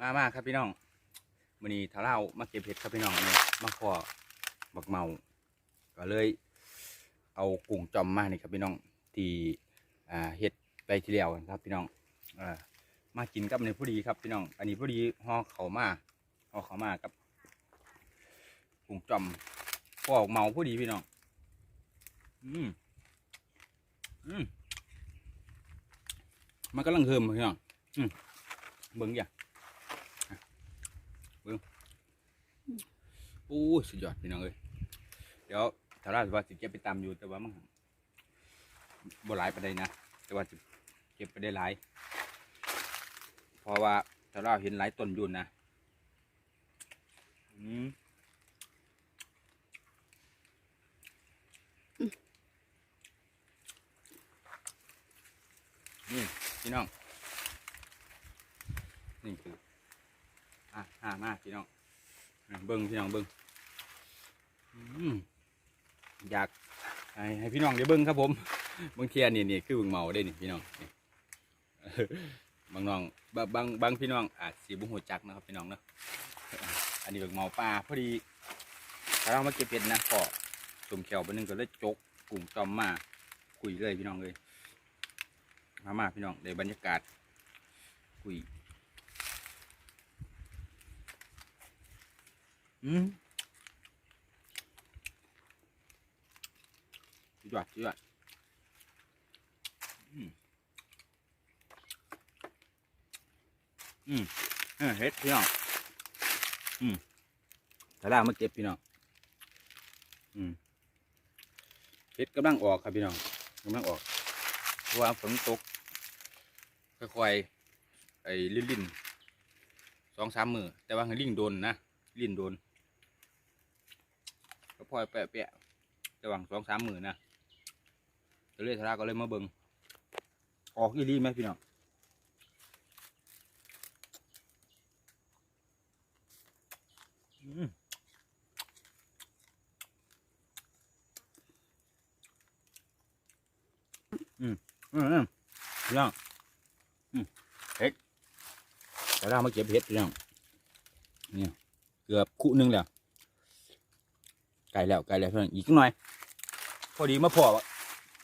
มามาครับพี่น้องมื้อนี้ถ้าเรามาเก็บเห็ดครับพี่น้องเนี่ยมาขอบักเมา ก็เลย เอากุ้งจอมมานี่ครับพี่น้องที่อ่าเห็ดไปทีเดียวครับพี่น้องอ่ามากินกับในผู้ดีครับพี่น้อง อันนี้ผู้ดีห่อเขามาห่อเขามากับกุ้งจอมพวกเมาผู้ดีพี่น้อง อืมอืมมันกำลังเฮิมพี่น้องอืมเบิ้งอย่าอะเบิ้งโอ้สุดยอดพี่น้องเอ้ยเดี๋ยวถ้าราว่าสิเก็บไปตามอยู่แต่ว่ามันบ่หลายไปได้นะแต่ว่าสิเก็บไปได้หลายเพราะว่าถ้าราเห็นหลายต้นอยู่นะอืมนี่พี่น้องนี่คืออะอ่ามาพี่น้อง เบิ้งพี่น้องเบิ้งอืมอยากให้ให้พี่น้องได้เบิ้งครับผมบางเทียนี่นี่คือเบิ่งเมาได้นี่พี่น้องบางน้องบางบางบางพี่น้องอาจสีบุหัวจักนะครับพี่น้องเนาะอันนี้บิ่งเมาปลาพอดีถ้าเรามาเก็บเป็ดนะก็ตุ่มแขวไปหนึงก็เลยจกกลุ่มจอมมาคุยเลยพี่น้องเลยมามาพี่น้องได้บรรยากาศคุย อืมสุดยอดสุดยอดอืมอืมเฮ็ดพี่น้องอืมถ้าล่ามาเก็บพี่น้องอืมเฮ็ดกำลังออกครับพี่น้องกำลังออกเพราะว่าฝนตกค่อยๆไอ้ลิ่นๆสองสามมือแต่ว่าให้ลิ่งโดนนะลิ่นโดน ก็พลอยแปะๆแต่ว่างสองสามหมือนนะก็เลยทาราก็เลยมาเบิงออกอีรีไหมพี่น้องอืมอืมอืมอืมพี่น้องอืมเฮ็ดทารามาเก็บเห็ดพี่น้องเนี่ยเกือบคู่หนึงแล้ว ไก่แล้วไก่แล้วเพี่องอีกหน่อย พอดีมาพอ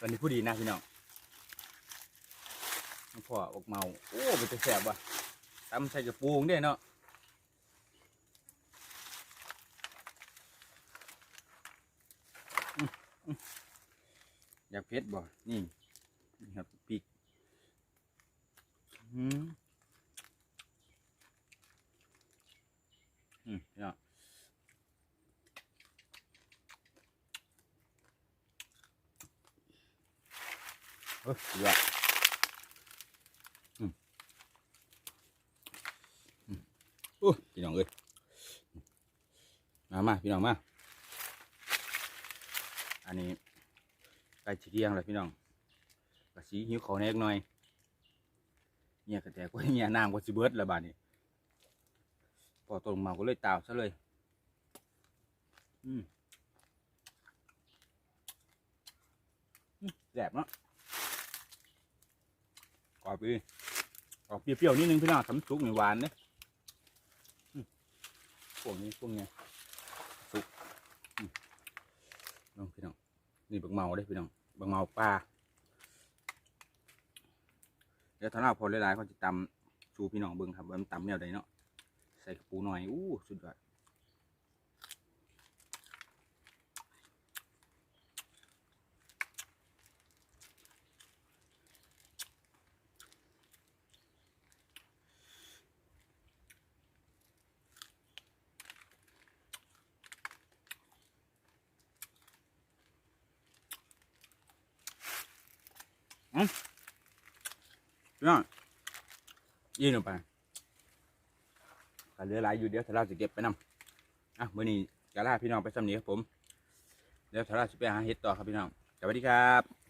วันนี้ผู้ดีนะพี่น้องพ่ออกเมาโอ้เป็นจะแสบว่ะตำใส่กระปูงเด้เนาะอื้ออยากเพชรบ่นี่นี่ครับปีกอืมอืมพี่น้อง เฮ้ยสุดยอดอืมอืมโอ้ยพี่น้องเอ้ยมามาพี่น้องมา อันนี้ไก่ชิเกียงเลยพี่น้องกระสีหิวเขาแนกหน่อยเนี่ยกระแตกว่าเนี่ยน้ำก็สิเบิดและบาดนี้พอตรงมาก็เลยตาวซะเลย อืมแสบเนาะ กรอบดีออกเปรี้ยวๆนิดนึงพี่น้องทำซุกหนึ่งหวานเนี่ยอืมพวกนี้พวกเนี้ยซุกน้องพี่น้องนี่บักเมาได้พี่น้องบักเมาปลาเดี๋ยวถ้าเราพอหลายๆเขาจะตำชูพี่น้องเบิ่งครับว่ามันตำแนวใดเนาะใส่กระปูหน่อยอู้สุดยอด พี่น้องยืนลงไปถ้าเหลือหลายอยู่เดี๋ยวถ้าเราจะเก็บไปนำอะมื่อนี้กะลาพี่น้องไปซ้ำนีครับผม เดี๋ยวถ้าเราจะไปหาเห็ดต่อครับพี่น้อง สวัสดีครับ